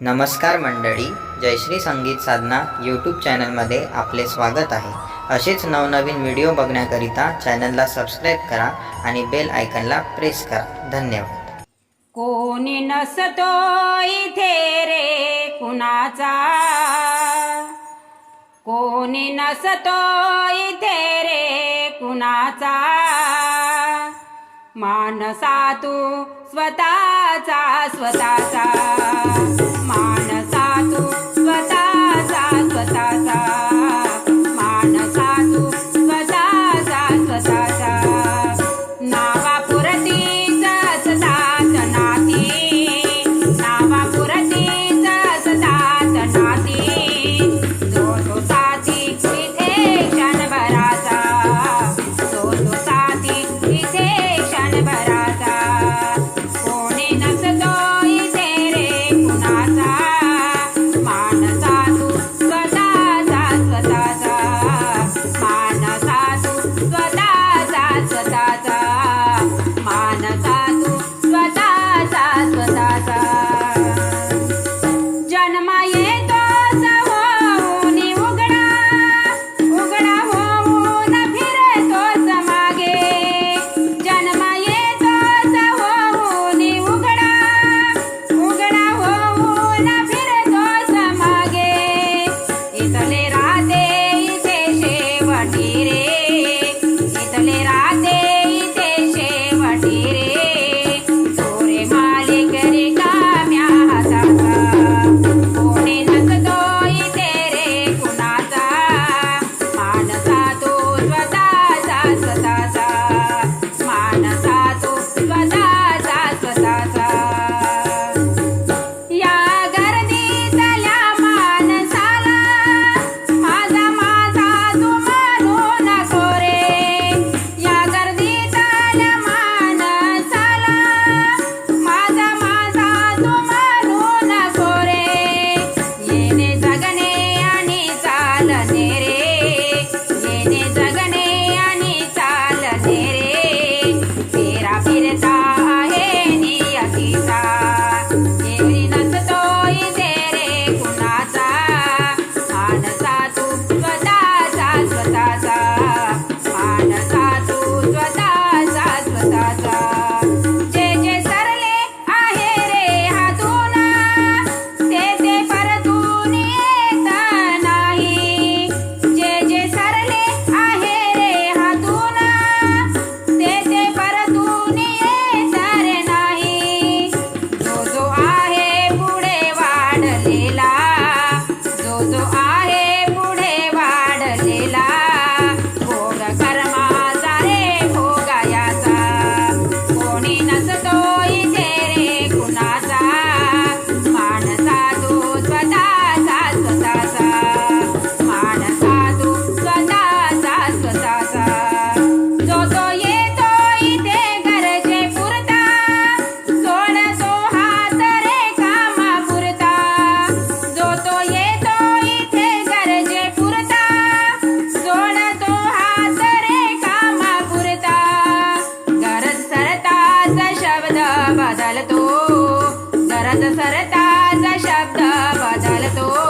नमस्कार मंडळी जयश्री संगीत साधना यूट्यूब चॅनलमध्ये आपले स्वागत आहे. असेच नवनवीन व्हिडिओ बघण्याकरिता चॅनलला सबस्क्राईब करा आणि बेल आयकनला प्रेस करा. धन्यवाद. कोणी नसतो इथे रे कुणाचा? कोणी नसतो इथे रे कुणाचा? मानसा तू स्वतःचा स्वतःचा. ಮಾನಸಾತು ಸ್ವತ ताचा शब्द बदलतो